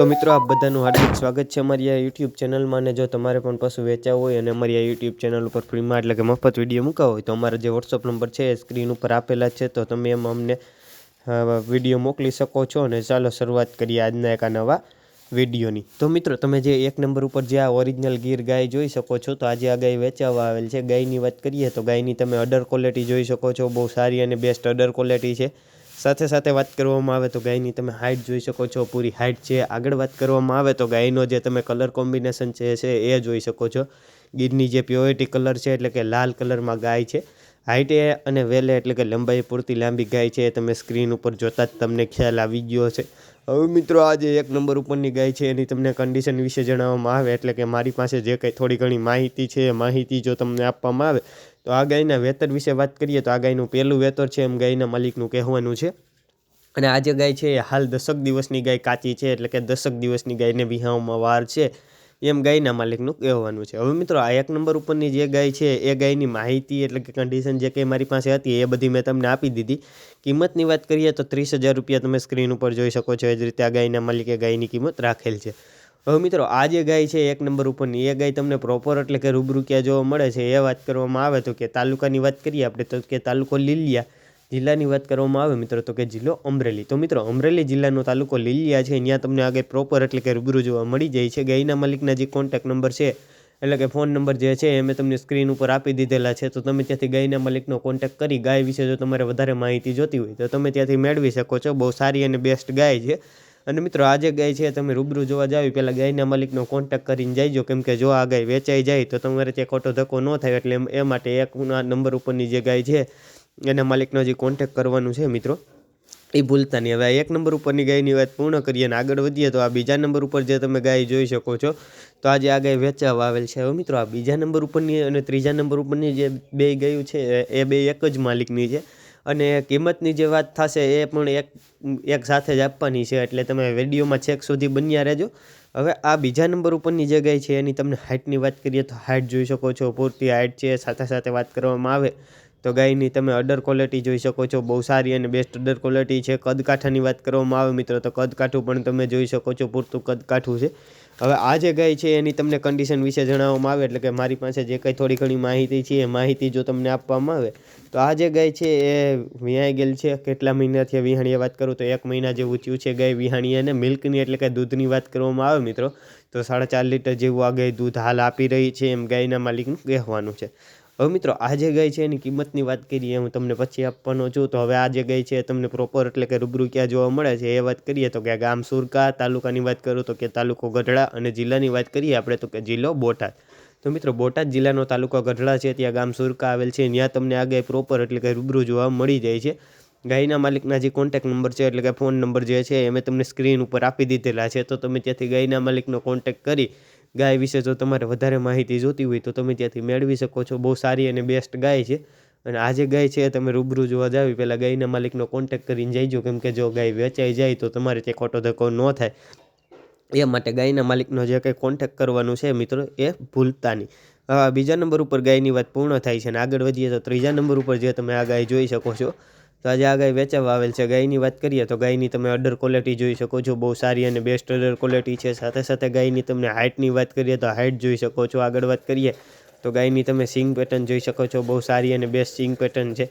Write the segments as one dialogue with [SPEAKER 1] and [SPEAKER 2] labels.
[SPEAKER 1] તો મિત્રો આપ બધાનું હાર્દિક સ્વાગત છે અમારી આ યુટ્યુબ ચેનલમાં અને જો તમારે પણ પશુ વેચાવું હોય અને અમારી આ યુટ્યુબ ચેનલ ઉપર ફ્રીમાં એટલે કે મફત વીડિયો મૂકાવો હોય તો અમારો જે વોટ્સઅપ નંબર છે એ સ્ક્રીન ઉપર આપેલા છે. તો તમે એમ અમને વીડિયો મોકલી શકો છો અને ચાલો શરૂઆત કરીએ આજના એક નવા વિડીયોની તો મિત્રો તમે જે એક નંબર ઉપર જે આ ઓરિજિનલ ગીર ગાય જોઈ શકો છો, તો આજે આ ગાય વેચાવા આવેલ છે. ગાયની વાત કરીએ તો ગાયની તમે અડર ક્વોલિટી જોઈ શકો છો. બહુ સારી અને બેસ્ટ અડર ક્વોલિટી છે. સાથે સાથે વાત કરવામાં આવે તો ગાયની તમે હાઇટ જોઈ શકો છો, પૂરી હાઇટ છે. આગળ વાત કરવામાં આવે તો ગાયનો જે તમે કલર કોમ્બિનેશન છે છે એ જોઈ શકો છો. ગીરની જે પ્યોરિટી કલર છે એટલે કે લાલ કલરમાં ગાય છે. હાઇટ એ અને વેલે એટલે કે લંબાઈ પૂરતી લાંબી ગાય છે એ તમે સ્ક્રીન ઉપર જોતાં જ તમને ખ્યાલ આવી ગયો છે હવે મિત્રો આજે એક નંબર ઉપરની ગાય છે એની તમને કન્ડિશન વિશે જણાવવામાં આવે એટલે કે મારી પાસે જે કંઈ થોડી ઘણી માહિતી છે એ માહિતી જો તમને આપવામાં આવે તો આ ગાયના વેતર વિશે વાત કરીએ તો આ ગાયનું પહેલું વેતર છે એમ ગાયના માલિકનું કહેવાનું છે. અને આ જે ગાય છે એ હાલ દસક દિવસની ગાય કાચી છે, એટલે કે દશક દિવસની ગાયને વિહાવમાં વાર છે એમ ગાયના માલિકનું કહેવાનું છે. હવે મિત્રો, આ એક નંબર ઉપરની જે ગાય છે એ ગાયની માહિતી એટલે કે કન્ડિશન જે કંઈ મારી પાસે હતી એ બધી મેં તમને આપી દીધી. કિંમતની વાત કરીએ તો ત્રીસ હજાર રૂપિયા તમે સ્ક્રીન ઉપર જોઈ શકો છો એ જ રીતે આ ગાયના માલિકે ગાયની કિંમત રાખેલ છે. હવે મિત્રો, આ જે ગાય છે, એક નંબર ઉપરની, એ ગાય તમને પ્રોપર એટલે કે રૂબરૂ ક્યાં જોવા મળે છે, એ વાત કરવામાં આવે તો કે તાલુકાની વાત કરીએ આપણે તો કે તાલુકો લીલિયા જિલ્લાની વાત કરવામાં આવે મિત્રો, તો કે જિલ્લો અમરેલી. તો મિત્રો, અમરેલી જિલ્લાનો તાલુકો લીલિયા છે ત્યાં તમને આગળ પ્રોપર એટલે કે રૂબરૂ જોવા મળી જાય છે. ગાયના માલિકના જે કોન્ટેક નંબર છે, એટલે કે ફોન નંબર જે છે, એ મેં તમને સ્ક્રીન ઉપર આપી દીધેલા છે. તો તમે ત્યાંથી ગાયના માલિકનો કોન્ટેક કરી, ગાય વિશે જો તમારે વધારે માહિતી જોતી હોય તો તમે ત્યાંથી મેળવી શકો છો. બહુ સારી અને બેસ્ટ ગાય છે. અને મિત્રો આજે ગાય છે, તમે રૂબરૂ જોવા જાવ પહેલાં ગાયના માલિકનો કોન્ટેક કરીને જઈજો કેમ કે જો આ ગાય વેચાઈ જાય, તો તમારે ત્યાં ખોટો ધક્કો ન થાય. એટલે એ માટે એક નંબર ઉપરની જે ગાય છે, એના માલિકનો જે કોન્ટેક કરવાનું છે મિત્રો, એ ભૂલતા નહીં. હવે આ એક નંબર ઉપરની ગાયની વાત પૂર્ણ કરીએ અને આગળ વધીએ, તો આ બીજા નંબર ઉપર જે તમે ગાય જોઈ શકો છો, તો આજે આ ગાય વેચાવા આવેલ છે. હવે મિત્રો, આ બીજા નંબર ઉપરની અને ત્રીજા નંબર ઉપરની જે બે ગાયું છે, એ બે એક જ માલિકની છે. અને કિંમતની જે વાત થશે એ પણ એક એક સાથે જ આપવાની છે, એટલે તમે વિડીયોમાં છેક સુધી બન્યા રહેજો. હવે આ બીજા નંબર ઉપરની જગ્યાએ છે, એની તમને હાઇટની વાત કરીએ તો હાઇટ જોઈ શકો છો, પૂરતી હાઇટ છે, સાથે સાથે વાત કરવામાં આવે તો ગાયની તમે અડર ક્વોલિટી જોઈ શકો છો, બહુ સારી અને બેસ્ટ અડર ક્વોલિટી છે. કદકાઠાની વાત કરવામાં આવે મિત્રો, તો કદકાઠું પણ તમે જોઈ શકો છો, પૂરતું કદકાઠું છે. હવે આ જે ગાય છે એની તમને કન્ડિશન વિશે જણાવવામાં આવે, એટલે કે મારી પાસે જે કંઈ થોડી ઘણી માહિતી છે એ માહિતી જો તમને આપવામાં આવે, તો આ જે ગાય છે એ વિહાઈ ગયેલ છે. કેટલા મહિનાથી વિહાણીએ વાત કરું તો એક મહિના જેવું થયું છે ગાય વિહાણી અને મિલ્કની એટલે કે દૂધની વાત કરવામાં આવે મિત્રો, તો સાડા ચાર લીટર જેવું આ ગાય દૂધ હાલ આપી રહી છે એમ ગાયના માલિકનું કહેવાનું છે. હવે મિત્રો, આ જે ગાય છે એની કિંમતની વાત કરીએ, હું તમને પછી આપવાનો છું. તો હવે આ જે ગાય છે તમને પ્રોપર એટલે કે રૂબરૂ ક્યાં જોવા મળે છે એ વાત કરીએ. તો કે ગામ સુરકા તાલુકાની વાત કરું તો કે તાલુકો ગઢડા અને જિલ્લાની વાત કરીએ આપણે તો કે જિલ્લો બોટાદ. તો મિત્રો, બોટાદ જિલ્લાનો તાલુકો ગઢડા છે, ત્યાં ગામ સુરકા આવેલ છે, ત્યાં તમને આ પ્રોપર એટલે કે રૂબરૂ જોવા મળી જાય છે. ગાયના માલિકના જે કોન્ટેક નંબર છે એટલે કે ફોન નંબર જે છે એ મેં તમને સ્ક્રીન ઉપર આપી દીધેલા છે. તો તમે ત્યાંથી ગાયના માલિકનો કોન્ટેક કરી ગાય વિશે જો તમારે વધારે માહિતી જોતી હોય તો તમે ત્યાંથી મેળવી શકો છો. બહુ સારી અને બેસ્ટ ગાય છે. અને આ જે ગાય છે તમે રૂબરૂ જોવા જાવ પહેલાં ગાયના માલિકનો કોન્ટેક કરીને જઈજો કેમ કે જો ગાય વેચાઈ જાય તો તમારે ત્યાં ખોટો ધક્કો ન થાય. એ માટે ગાયના માલિકનો જે કંઈ કોન્ટેક કરવાનું છે મિત્રો એ ભૂલતા નહીં. બીજા નંબર ઉપર ગાયની વાત પૂર્ણ થાય છે અને આગળ વધીએ તો ત્રીજા નંબર ઉપર જે તમે આ ગાય જોઈ શકો છો. તો આજે આ ગાય વેચાવા આવેલ છે. ગાયની વાત કરીએ તો ગાયની તમે અડર ક્વોલિટી જોઈ શકો છો. બહુ સારી અને બેસ્ટ અડર ક્વોલિટી છે. સાથે સાથે ગાયની તમને હાઇટની વાત કરીએ તો હાઇટ જોઈ શકો છો. આગળ વાત કરીએ તો ગાયની તમે સિંગ પેટર્ન જોઈ શકો છો. બહુ સારી અને બેસ્ટ સિંગ પેટર્ન છે.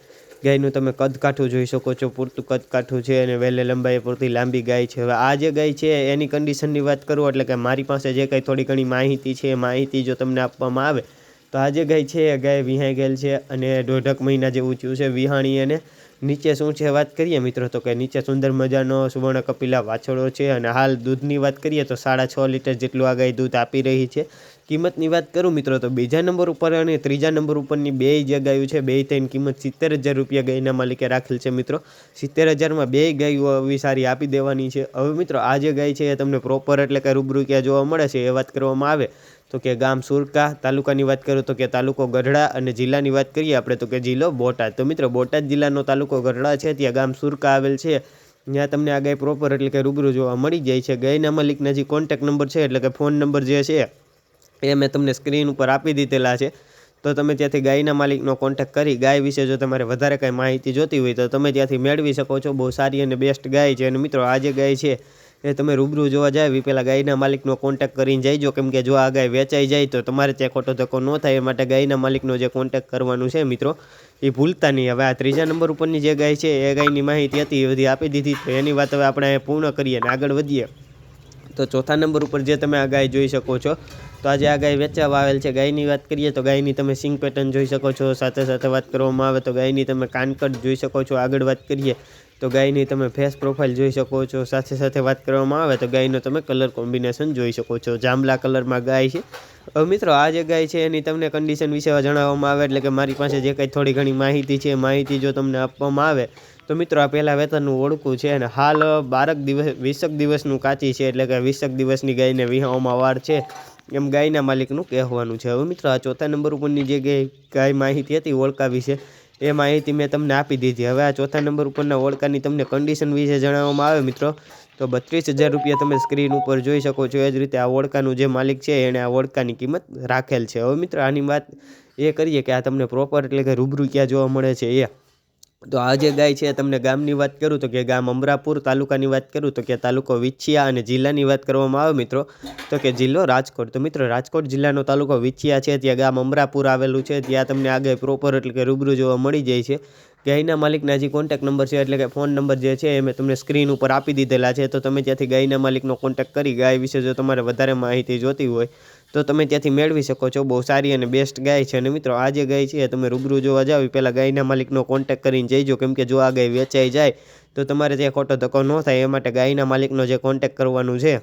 [SPEAKER 1] ગાયનું તમે કદકાઠું જોઈ શકો છો. પૂરતું કદકાઠું છે અને વહેલે લંબાઈ પૂરતી લાંબી ગાય છે. હવે આ જે ગાય છે એની કન્ડિશનની વાત કરું એટલે કે મારી પાસે જે કંઈ થોડી ઘણી માહિતી છે, એ માહિતી જો તમને આપવામાં આવે તો આ જે ગાય છે એ ગાય વિહાઈ ગયેલ છે અને દોઢક મહિના જેવું થયું છે. વિહાણી અને નીચે શું છે વાત કરીએ મિત્રો, તો કે નીચે સુંદર મજાનો સુવર્ણ કપિલા વાછળો છે અને હાલ દૂધની વાત કરીએ તો સાડા છ લીટર જેટલું આ ગાય દૂધ આપી રહી છે. કિંમતની વાત કરું મિત્રો, તો બીજા નંબર ઉપર અને ત્રીજા નંબર ઉપરની બે જે ગાયો છે, બે ત્રણ કિંમત સિત્તેર હજાર રૂપિયા ગાયના માલિકે રાખેલ છે મિત્રો. સિત્તેર હજારમાં બે ગાયો આવી સારી આપી દેવાની છે. હવે મિત્રો, આ જે ગાય છે એ તમને પ્રોપર એટલે કે રૂબરૂ ક્યાં જોવા મળે છે એ વાત કરવામાં આવે. તો કે ગામ સુરકા તાલુકાની વાત કરું તો કે તાલુકો ગઢડા અને જિલ્લાની વાત કરીએ આપણે, તો કે જિલ્લો બોટાદ. તો મિત્રો, બોટાદ જિલ્લાનો તાલુકો ગઢડા છે, ત્યાં ગામ સુરકા આવેલ છે. ત્યાં તમને આ ગાય પ્રોપર એટલે કે રૂબરૂ જોવા મળી જાય છે. ગાયના માલિકના જે કોન્ટેક નંબર છે, એટલે કે ફોન નંબર જે છે એ મેં તમને સ્ક્રીન ઉપર આપી દીધેલા છે. તો તમે ત્યાંથી ગાયના માલિકનો કોન્ટેક કરી, ગાય વિશે જો તમારે વધારે કાંઈ માહિતી જોતી હોય તો તમે ત્યાંથી મેળવી શકો છો. બહુ સારી અને બેસ્ટ ગાય છે. અને મિત્રો, આ જે ગાય છે, એ તમે રૂબરૂ જોવા જાય પહેલાં ગાયના માલિકનો કોન્ટેક્ટ કરીને જઈજો કેમ કે જો આ ગાય વેચાઈ જાય તો તમારે ત્યાં ખોટો ધક્કો ન થાય. એ માટે ગાયના માલિકનો જે કોન્ટેક્ટ કરવાનું છે મિત્રો, એ ભૂલતા નહીં. હવે આ ત્રીજા નંબર ઉપરની જે ગાય છે, એ ગાયની માહિતી હતી, એ બધી આપી દીધી. તો એની વાત હવે આપણે પૂર્ણ કરીએ અને આગળ વધીએ. તો ચોથા નંબર ઉપર જે તમે આ ગાય જોઈ શકો છો તો આજે આ ગાય વેચવા આવેલ છે. ગાયની વાત કરીએ તો ગાયની તમે સિંગ પેટર્ન જોઈ શકો છો. સાથે સાથે વાત કરવામાં આવે તો ગાયની તમે કાનકટ જોઈ શકો છો. આગળ વાત કરીએ તો ગાયની તમે ફેસ પ્રોફાઇલ જોઈ શકો છો. સાથે સાથે વાત કરવામાં આવે તો ગાયનો તમે કલર કોમ્બિનેશન જોઈ શકો છો. જાંબલા કલરમાં ગાય છે. હવે મિત્રો, આ જે ગાય છે એની તમને કન્ડિશન વિશે જણાવવામાં આવે એટલે કે મારી પાસે જે કંઈ થોડી ઘણી માહિતી છે માહિતી જો તમને આપવામાં આવે તો મિત્રો, આ પહેલાં વેતનનું ઓળખું છે અને હાલ બારક દિવસ, વીસક દિવસનું કાચી છે એટલે કે વીસક દિવસની ગાયને વિહાવામાં વાર છે. એમ ગાયના માલિકનું કહેવાનું છે. હવે મિત્રો, આ ચોથા નંબર ઉપરની જે ગાય માહિતી હતી ઓળખા વિશે એ માહિતી મેં તમને આપી દીધી. હવે આ ચોથા નંબર ઉપરના ઓળખાની તમને કન્ડિશન વિશે જણાવવામાં આવે મિત્રો, તો બત્રીસ હજાર રૂપિયા તમે સ્ક્રીન ઉપર જોઈ શકો છો. એ જ રીતે આ ઓળખાનું જે માલિક છે એણે આ ઓળખાની કિંમત રાખેલ છે. હવે મિત્રો, આની વાત એ કરીએ કે આ તમને પ્રોપર એટલે કે રૂબરૂ ક્યાં જોવા મળે છે, એ તો આ જે ગાય છે, તમને ગામની વાત કરું તો કે ગામ અમરાપુર તાલુકાની વાત કરું તો કે તાલુકો વિછિયા અને જિલ્લાની વાત કરવામાં આવે મિત્રો, તો કે જિલ્લો રાજકોટ. તો મિત્રો, રાજકોટ જિલ્લાનો તાલુકો વિછિયા છે, ત્યાં ગામ અમરાપુર આવેલું છે, ત્યાં તમને આ ગાય પ્રોપર એટલે કે રૂબરૂ જોવા મળી જાય છે. ગાયના માલિકના જે કોન્ટેક નંબર છે, એટલે કે ફોન નંબર જે છે, એ મેં તમને સ્ક્રીન ઉપર આપી દીધેલા છે. તો તમે ત્યાંથી ગાયના માલિકનો કોન્ટેક કરી ગાય વિશે જો તમારે વધારે માહિતી જોતી હોય તો તમે ત્યાંથી મેળવી શકો છો. બહુ સારી અને બેસ્ટ ગાય છે. અને મિત્રો આ જે ગાય છે તમે રૂબરૂ જોવા જાઓ પહેલાં ગાયના માલિકનો કોન્ટેક્ટ કરીને જઈજો. કેમ કે જો આ ગાય વેચાઈ જાય, તો તમારે ત્યાં ખોટો ધક્કો ન થાય. એ માટે ગાયના માલિકનો જે કોન્ટેક કરવાનું છે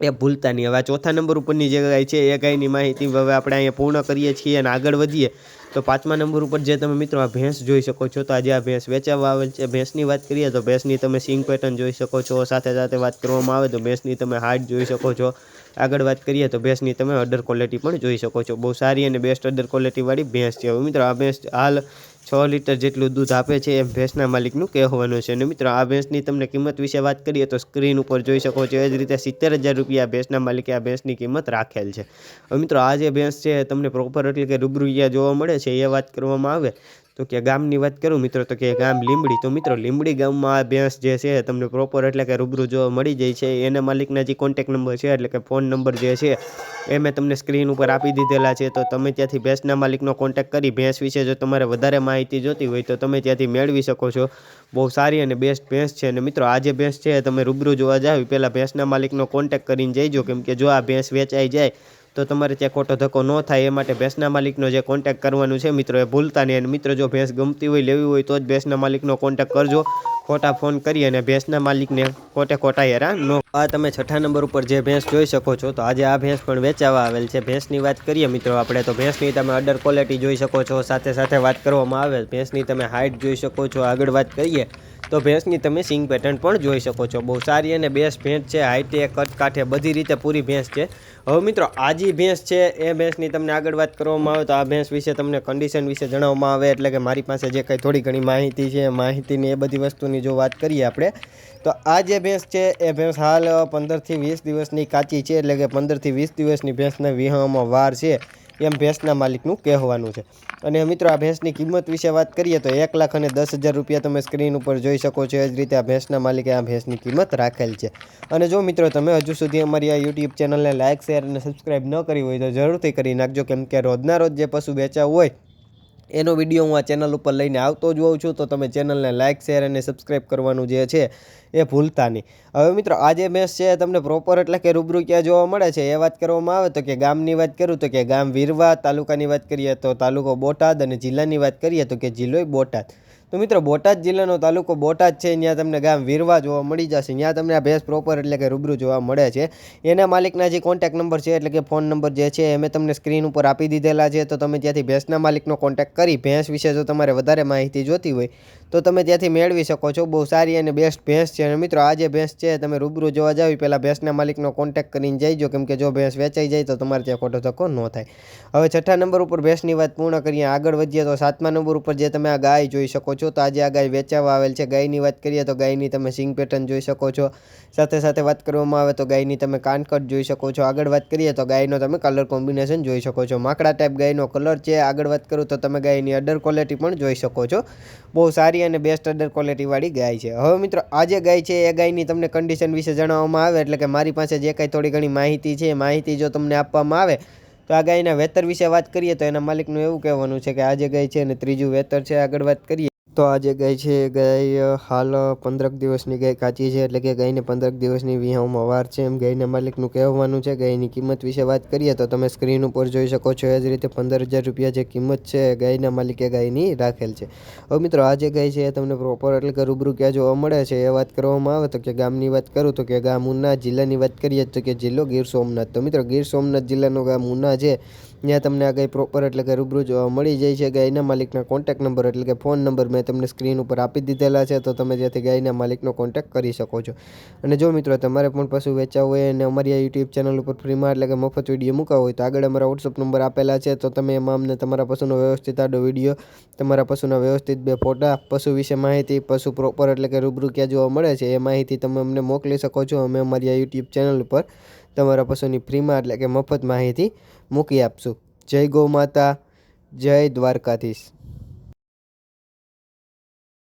[SPEAKER 1] એ ભૂલતા નહીં. હવે આ ચોથા નંબર ઉપરની જે ગાય છે, એ ગાયની માહિતી હવે આપણે અહીંયા પૂર્ણ કરીએ છીએ અને આગળ વધીએ. તો પાંચમા નંબર ઉપર જે તમે મિત્રો આ ભેંસ જોઈ શકો છો, તો આજે આ ભેંસ વેચાવા આવેલ છે. ભેંસની વાત કરીએ તો ભેંસની તમે સિંગ પેટર્ન જોઈ શકો છો. સાથે સાથે વાત કરવામાં આવે તો ભેંસની તમે હાર્ટ જોઈ શકો છો. આગળ વાત કરીએ તો ભેંસની તમે અડર ક્વોલિટી પણ જોઈ શકો છો. બહુ સારી અને બેસ્ટ અડર ક્વોલિટીવાળી ભેંસ છે. મિત્રો આ ભેંસ હાલ છ લીટર જેટલું દૂધ આપે છે એમ ભેંસના માલિકનું કહેવાનું છે. અને મિત્રો, આ ભેંસની તમને કિંમત વિશે વાત કરીએ તો સ્ક્રીન ઉપર જોઈ શકો છો, એ જ રીતે સિત્તેર હજાર રૂપિયા ભેંસના માલિકે આ ભેંસની કિંમત રાખેલ છે. હવે મિત્રો, આ જે ભેંસ છે તમને પ્રોપર એટલે કે રૂબરૂ જોવા મળે છે એ વાત કરવામાં આવે તો કે ગામની વાત કરું, મિત્રો, તો કે ગામ લીંબડી. તો મિત્રો, લીંબડી ગામમાં આ ભેંસ જે છે, તમને પ્રોપર એટલે કે રૂબરૂ જોવા મળી જાય છે. એના માલિકના જે કોન્ટેક નંબર છે, એટલે કે ફોન નંબર જે છે, એ મેં તમને સ્ક્રીન ઉપર આપી દીધેલા છે. તો તમે ત્યાંથી ભેંસના માલિકનો કોન્ટેક કરી, ભેંસ વિશે જો તમારે વધારે માહિતી જોતી હોય, તો તમે ત્યાંથી મેળવી શકો છો. બહુ સારી અને બેસ્ટ ભેંસ છે. અને મિત્રો, આ જે ભેંસ છે તમે રૂબરૂ જોવા જાવ પહેલાં ભેંસના માલિકનો કોન્ટેક કરીને જઈજો. કેમ કે જો આ ભેંસ વેચાઈ જાય તો તમારે ત્યાં ખોટો ધક્કો ન થાય, એ માટે ભેંસના માલિકનો જે કોન્ટેક કરવાનું છે, મિત્રો, એ ભૂલતા નહીં. અને મિત્રો, જો ભેંસ ગમતી હોય, લેવી હોય, તો જ ભેંસના માલિકનો કોન્ટેક કરજો. ખોટા ફોન કરી અને ભેંસના માલિકને ખોટે ખોટા હેરા નો આ તમે છઠ્ઠા નંબર ઉપર જે ભેંસ જોઈ શકો છો, તો આજે આ ભેંસ પણ વેચાવા આવેલ છે. ભેંસની વાત કરીએ, મિત્રો, આપણે, તો ભેંસની તમે અડર ક્વોલિટી જોઈ શકો છો. સાથે સાથે વાત કરવામાં આવે ભેંસની તમે હાઇટ જોઈ શકો છો. આગળ વાત કરીએ તો ભેંસની તમે સિંગ પેટર્ન પણ જોઈ શકો છો. બહુ સારી અને બેસ્ટ ભેંસ છે. હાઇટે કટકાઠે બધી રીતે પૂરી ભેંસ છે. હવે મિત્રો, આ જે ભેંસ છે, એ ભેંસની તમને આગળ વાત કરવામાં આવે તો આ ભેંસ વિશે તમને કન્ડિશન વિશે જણાવવામાં આવે. એટલે કે મારી પાસે જે કંઈ થોડી ઘણી માહિતી છે માહિતીની એ બધી વસ્તુની જો વાત કરીએ આપણે, તો આ જે ભેંસ છે, એ ભેંસ હાલ પંદરથી વીસ દિવસની કાચી છે. એટલે કે પંદરથી વીસ દિવસની ભેંસને વિહામાં વાર છે. એમ ભેંસના માલિકનું કહેવાનું છે. અને મિત્રો, આ ભેંસની કિંમત વિશે વાત કરીએ તો એક લાખ અને દસ હજાર રૂપિયા તમે સ્ક્રીન ઉપર જોઈ શકો છો. એ જ રીતે આ ભેંસના માલિકે આ ભેંસની કિંમત રાખેલ છે. અને જો મિત્રો, તમે હજુ સુધી અમારી આ યુટ્યુબ ચેનલને લાઇક શેર અને સબસ્ક્રાઈબ ન કરી હોય તો જરૂરથી કરી નાખજો. કેમ કે રોજના રોજ જે પશુ વેચાવું હોય એનો વીડિયો હું આ ચેનલ ઉપર લઈને આવતો જ હોઉં છું, તો તમે ચેનલને લાઇક શેર અને સબસ્ક્રાઈબ કરવાનું જે છે, એ ભૂલતા નહીં. હવે મિત્રો આ જે મેચ છે, તમને પ્રોપર એટલે કે રૂબરૂ ક્યાં જોવા મળે છે, એ વાત કરવામાં આવે તો કે ગામની વાત કરું તો કે ગામ વીરવા, તાલુકાની વાત કરીએ તો તાલુકો બોટાદ અને જિલ્લાની વાત કરીએ તો કે જિલ્લો બોટાદ. તો મિત્રો બોટાદ જિલ્લાનો તાલુકો બોટાદ છે, ત્યાં તમને ગામ વીરવા જોવા મળી જશે. ત્યાં તમને આ ભેંસ પ્રોપર એટલે કે રૂબરૂ જોવા મળે છે. એના માલિકના જે કોન્ટેક નંબર છે એટલે કે ફોન નંબર જે છે, એ મેં તમને સ્ક્રીન ઉપર આપી દીધેલા છે. તો તમે ત્યાંથી ભેંસના માલિકનો કોન્ટેક્ટ કરી ભેંસ વિશે જો તમારે વધારે માહિતી જોતી હોય તો તમે ત્યાંથી મેળવી શકો છો. બહુ સારી અને બેસ્ટ ભેંસ છે. અને મિત્રો, આ જે ભેંસ છે, તમે રૂબરૂ જોવા જાવ પહેલાં ભેંસના માલિકનો કોન્ટેક્ટ કરીને જઈજો કેમ કે જો ભેંસ વેચાઈ જાય તો તમારે ત્યાં ખોટો ધક્કો ન થાય. હવે છઠ્ઠા નંબર ઉપર ભેંસની વાત પૂર્ણ કરીએ. આગળ વધીએ તો સાતમા નંબર ઉપર જે તમે આ ગાય જોઈ શકો છો, તો આજે આ ગાય વેચાવા આવેલ છે. ગાયની વાત કરીએ તો ગાયની તમે સિંગ પેટર્ન જોઈ શકો છો. સાથે સાથે વાત કરવામાં આવે તો ગાયની તમે કાનકટ જોઈ શકો છો. આગળ વાત કરીએ તો ગાયનો તમે કલર કોમ્બિનેશન જોઈ શકો છો. માકડા ટાઈપ ગાયનો કલર છે. આગળ વાત કરું તો તમે ગાયની અડર ક્વોલિટી પણ જોઈ શકો છો. બહુ સારી અને બેસ્ટ અડર ક્વોલિટીવાળી ગાય છે. હવે મિત્રો આ જે ગાય છે, એ ગાયની તમને કન્ડિશન વિશે જણાવવામાં આવે, એટલે કે મારી પાસે જે કાંઈ થોડી ઘણી માહિતી છે માહિતી જો તમને આપવામાં આવે, તો આ ગાયના વેતર વિશે વાત કરીએ, તો એના માલિકનું એવું કહેવાનું છે કે આ જે ગાય છે અને ત્રીજું વેતર છે, આગળ વાત કરીએ. તો આ જે ગાય છે ગાય હાલ પંદરક દિવસની ગાય કાચી છે, એટલે કે ગાયને પંદરક દિવસની વિહાઉમાં વાર છે એમ ગાયના માલિકનું કહેવાનું છે ગાયની કિંમત વિશે વાત કરીએ તો તમે સ્ક્રીન ઉપર જોઈ શકો છો, એ જ રીતે પંદર હજાર રૂપિયા જે કિંમત છે ગાયના માલિકે ગાયની રાખેલ છે. હવે મિત્રો આ જે ગાય છે એ તમને પ્રોપર એટલે કે રૂબરૂ ક્યાં જોવા મળે છે એ વાત કરવામાં આવે તો કે ગામની વાત કરું તો કે ગામ ઉના જિલ્લાની વાત કરીએ તો કે જિલ્લો ગીર સોમનાથ. તો મિત્રો ગીર સોમનાથ જિલ્લાનું ગામ ઉના છે ત્યાં તમને આ ગાય પ્રોપર એટલે કે રૂબરૂ જોવા મળી જાય છે. ગાયના માલિકના કોન્ટેક નંબર એટલે કે ફોન નંબર મેં તમને સ્ક્રીન ઉપર આપી દીધેલા છે, તો તમે જેથી ગાયના માલિકનો કોન્ટેક કરી શકો છો. અને જો મિત્રો તમારે પણ પશુ વેચાવ હોય અને અમારી આ યુટ્યુબ ચેનલ ઉપર ફ્રીમાં એટલે કે મફત વીડિયો મૂકવા હોય, તો આગળ અમારા વોટ્સઅપ નંબર આપેલા છે, તો તમે એમાં અમને તમારા પશુનો વ્યવસ્થિત આડો વીડિયો તમારા પશુના વ્યવસ્થિત બે ફોટા, પશુ વિશે માહિતી, પશુ પ્રોપર એટલે કે રૂબરૂ ક્યાં જોવા મળે છે એ માહિતી તમે અમને મોકલી શકો છો. અમે અમારી આ યુટ્યુબ ચેનલ ઉપર તમારા પશુની ફ્રીમાં એટલે કે મફત માહિતી મૂકી આપશું. જય ગૌ માતા જય દ્વારકાધીશ.